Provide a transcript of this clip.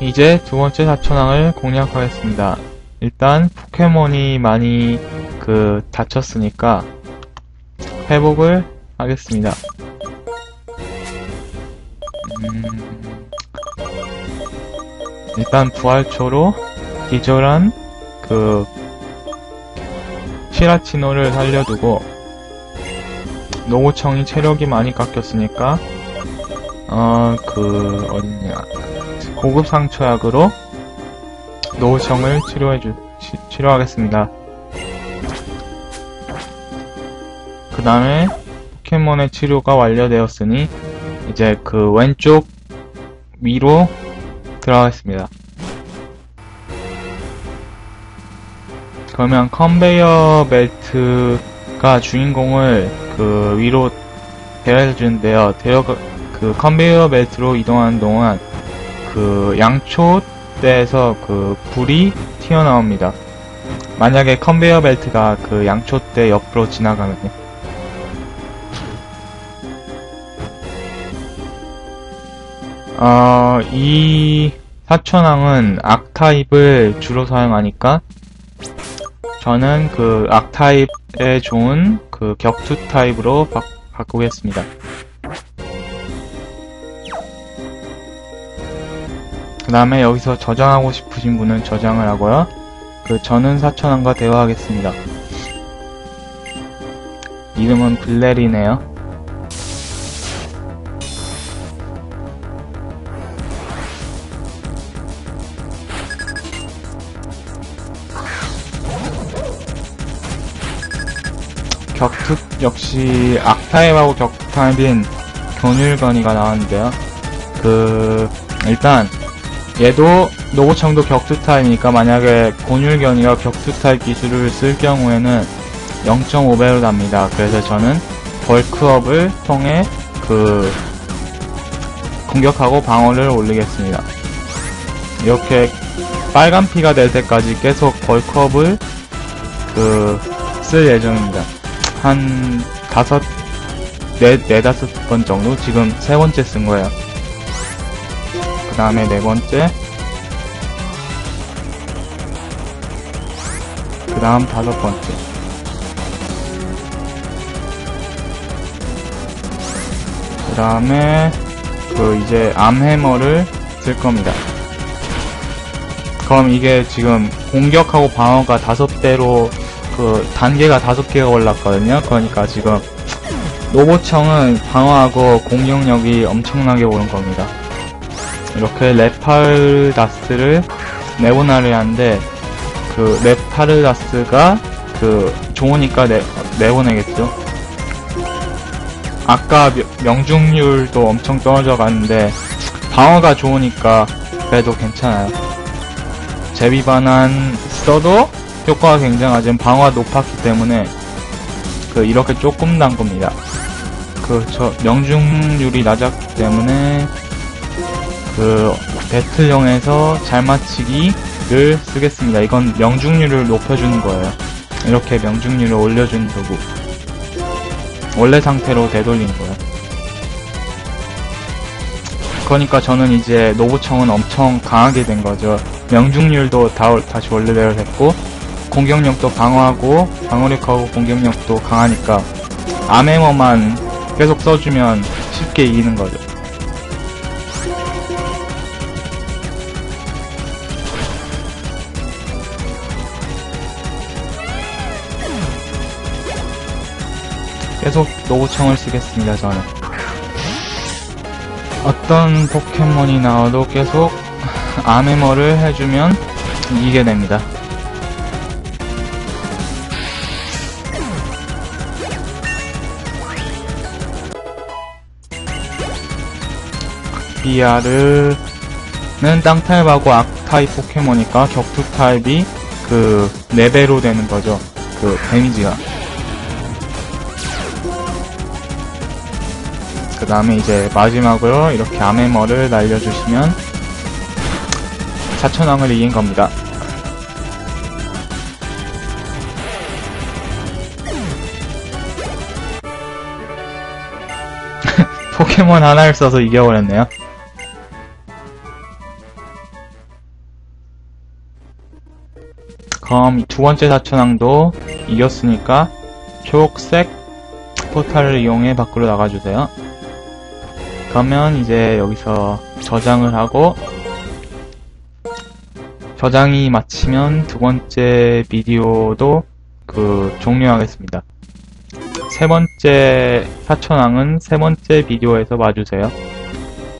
이제 두 번째 사천왕을 공략하겠습니다. 일단 포켓몬이 많이 그 다쳤으니까 회복을 하겠습니다. 음, 일단 부활초로 기절한 그 시라치노를 살려두고 노고청이 체력이 많이 깎였으니까 어 그 어딨냐 고급 상처약으로 노후청을 치료해주 치, 치료하겠습니다. 그 다음에 포켓몬의 치료가 완료되었으니 이제 그 왼쪽 위로 들어가겠습니다. 그러면 컨베이어 벨트가 주인공을 그 위로 데려다 주는데요. 데려 그 컨베이어 벨트로 이동하는 동안 그 양초대에서 그 불이 튀어나옵니다. 만약에 컨베이어 벨트가 그 양초대 옆으로 지나가면요. 어, 이 사천왕은 악타입을 주로 사용하니까 저는 그 악타입에 좋은 그 격투 타입으로 바, 바꾸겠습니다. 그 다음에 여기서 저장하고 싶으신 분은 저장을 하고요. 그 저는 사천왕과 대화하겠습니다. 이름은 블레리네요. 격투 역시 악타입하고 격투타입인 견율건이가 나왔는데요. 그 일단 얘도 노고청도 격투 타입이니까 만약에 곤율견이가 격투 타입 기술을 쓸 경우에는 0.5배로 납니다. 그래서 저는 벌크업을 통해 그 공격하고 방어를 올리겠습니다. 이렇게 빨간 피가 될 때까지 계속 벌크업을 그 쓸 예정입니다. 한 다섯, 네, 네다섯 번 정도? 지금 세 번째 쓴 거예요. 그 다음에 네 번째. 그 다음 다섯 번째. 그 다음에 그 이제 암해머를 쓸 겁니다. 그럼 이게 지금 공격하고 방어가 다섯 배로 그 단계가 다섯 개가 올랐거든요. 그러니까 지금 노보청은 방어하고 공격력이 엄청나게 오른 겁니다. 이렇게 레팔다스를 내보내려는데 그 레파르다스가 그 좋으니까 내, 내보내겠죠. 아까 명- 명중률도 엄청 떨어져 갔는데 방어가 좋으니까 그래도 괜찮아요. 제비반환 써도 효과가 굉장하지만 방어가 높았기 때문에 그 이렇게 조금 난 겁니다. 그 저 명중률이 낮았기 때문에 그 배틀용에서 잘 맞히기를 쓰겠습니다. 이건 명중률을 높여주는 거예요. 이렇게 명중률을 올려주는 도구. 원래 상태로 되돌리는 거예요. 그러니까 저는 이제 노부청은 엄청 강하게 된 거죠. 명중률도 다, 다시 원래대로 됐고, 공격력도 방어하고, 방어력하고 공격력도 강하니까, 암행어만 계속 써주면 쉽게 이기는 거죠. 계속 노구청을 쓰겠습니다, 저는. 어떤 포켓몬이 나와도 계속 아메머를 해주면 이기게 됩니다. BR은 땅타입하고 악타입 포켓몬이니까 격투 타입이 그 4배로 되는 거죠. 그 데미지가. 그 다음에 이제 마지막으로 이렇게 아메머를 날려주시면 4천왕을 이긴 겁니다. 포켓몬 하나를 써서 이겨버렸네요. 그럼 두 번째 사천왕도 이겼으니까 초록색 포탈을 이용해 밖으로 나가주세요. 그러면 이제 여기서 저장을 하고 저장이 마치면 두 번째 비디오도 그 종료하겠습니다. 세 번째 사천왕은 세 번째 비디오에서 봐주세요.